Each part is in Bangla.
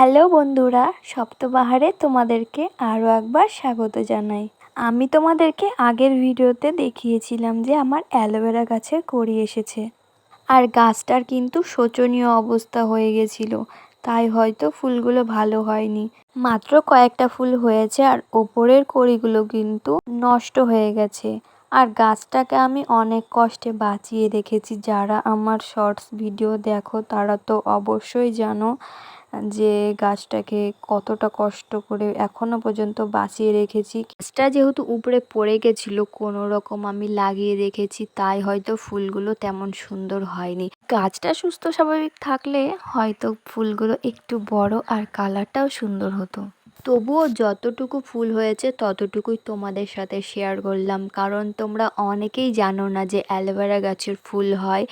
হ্যালো বন্ধুরা, সপ্তবাহারে তোমাদেরকে আরও একবার স্বাগত জানাই। আমি তোমাদেরকে আগের ভিডিওতে দেখিয়েছিলাম যে আমার অ্যালোভেরা গাছের কড়ি এসেছে। আর গাছটার কিন্তু শোচনীয় অবস্থা হয়ে গেছিল, তাই হয়তো ফুলগুলো ভালো হয়নি। মাত্র কয়েকটা ফুল হয়েছে আর ওপরের কড়িগুলো কিন্তু নষ্ট হয়ে গেছে। আর গাছটাকে আমি অনেক কষ্টে বাঁচিয়ে রেখেছি, যারা আমার শর্টস ভিডিও দেখো তারা তো অবশ্যই জানো। যে গাছটাকে কতটা কষ্ট করে এখনও পর্যন্ত বাঁচিয়ে রেখেছি। গাছটা যেহেতু উপরে পড়ে গেছিল, কোনো রকম আমি লাগিয়ে রেখেছি, তাই হয়তো ফুলগুলো তেমন সুন্দর হয়নি। গাছটা সুস্থ স্বাভাবিক থাকলে হয়তো ফুলগুলো একটু বড় আর কালারটাও সুন্দর হতো। তবুও যতটুকু ফুল হয়েছে, ততটুকুই তোমাদের সাথে শেয়ার করলাম। কারণ তোমরা অনেকেই জানো না যে অ্যালোভেরা গাছের ফুল হয়।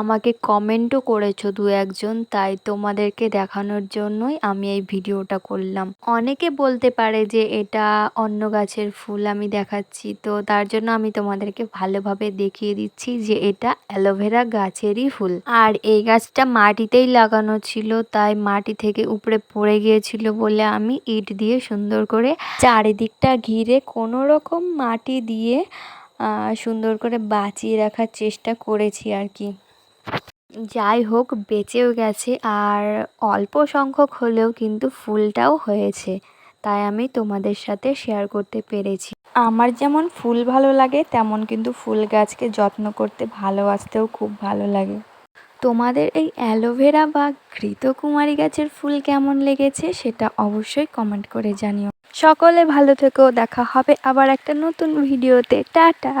আমাকে কমেন্টও করেছ দু একজন, তাই তোমাদেরকে দেখানোর জন্যই আমি এই ভিডিওটা করলাম। অনেকে বলতে পারে যে এটা অন্য গাছের ফুল আমি দেখাচ্ছি, তো তার জন্য আমি তোমাদেরকে ভালোভাবে দেখিয়ে দিচ্ছি যে এটা অ্যালোভেরা গাছেরই ফুল। আর এই গাছটা মাটিতেই লাগানো ছিল, তাই মাটি থেকে উপরে পড়ে গিয়েছিল বলে আমি ইট দিয়ে সুন্দর করে চারিদিকটা ঘিরে কোনো রকম মাটি দিয়ে সুন্দর করে বাঁচিয়ে রাখার চেষ্টা করেছি আর কি। যাই হোক, বেঁচেও গেছে আর অল্প সংখ্যক হলেও কিন্তু ফুলটাও হয়েছে। তাই আমি তোমাদের সাথে শেয়ার করতে পেরেছি। আমার যেমন ফুল ভালো লাগে, তেমন কিন্তু ফুল গাছকে যত্ন করতে ভালোবাসতেও খুব ভালো লাগে। তোমাদের এই অ্যালোভেরা বা ঘৃতকুমারী গাছের ফুল কেমন লেগেছে সেটা অবশ্যই কমেন্ট করে জানিও। সকলে ভালো থেকেও দেখা হবে আবার একটা নতুন ভিডিওতে। টাটা!